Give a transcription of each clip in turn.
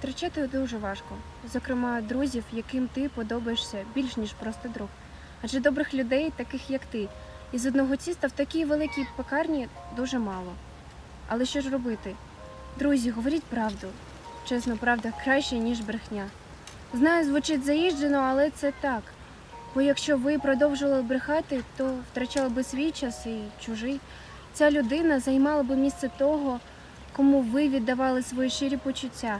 Втрачати дуже важко, зокрема, друзів, яким ти подобаєшся більш ніж просто друг. Адже добрих людей, таких як ти, із одного тіста в такій великій пекарні дуже мало. Але що ж робити? Друзі, говоріть правду. Чесно, правда краще, ніж брехня. Знаю, звучить заїжджено, але це так. Бо якщо ви продовжували брехати, то втрачали би свій час і чужий. Ця людина займала би місце того, кому ви віддавали свої щирі почуття,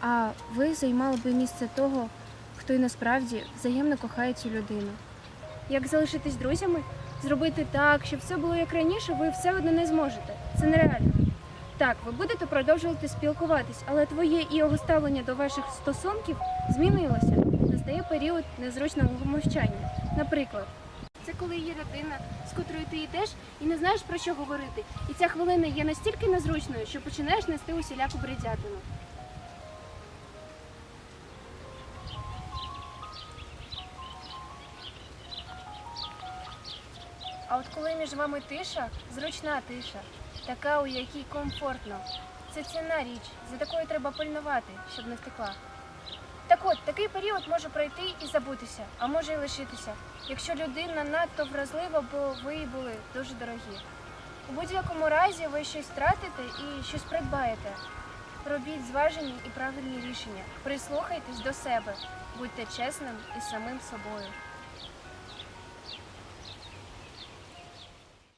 а ви займали би місце того, хто і насправді взаємно кохає цю людину. Як залишитись друзями? Зробити так, щоб все було як раніше, ви все одно не зможете. Це нереально. Так, ви будете продовжувати спілкуватись, але твоє і його ставлення до ваших стосунків змінилося. Настає період незручного мовчання. Наприклад, це коли є людина, з котрою ти йдеш і не знаєш про що говорити. І ця хвилина є настільки незручною, що починаєш нести усіляку бредятину. А от коли між вами тиша, зручна тиша, така, у якій комфортно. Це цінна річ, за такою треба пильнувати, щоб не втекла. Так от, такий період може пройти і забутися, а може і лишитися, якщо людина надто вразлива, бо ви були дуже дорогі. У будь-якому разі ви щось втратите і щось придбаєте. Робіть зважені і правильні рішення. Прислухайтесь до себе, будьте чесним із самим собою.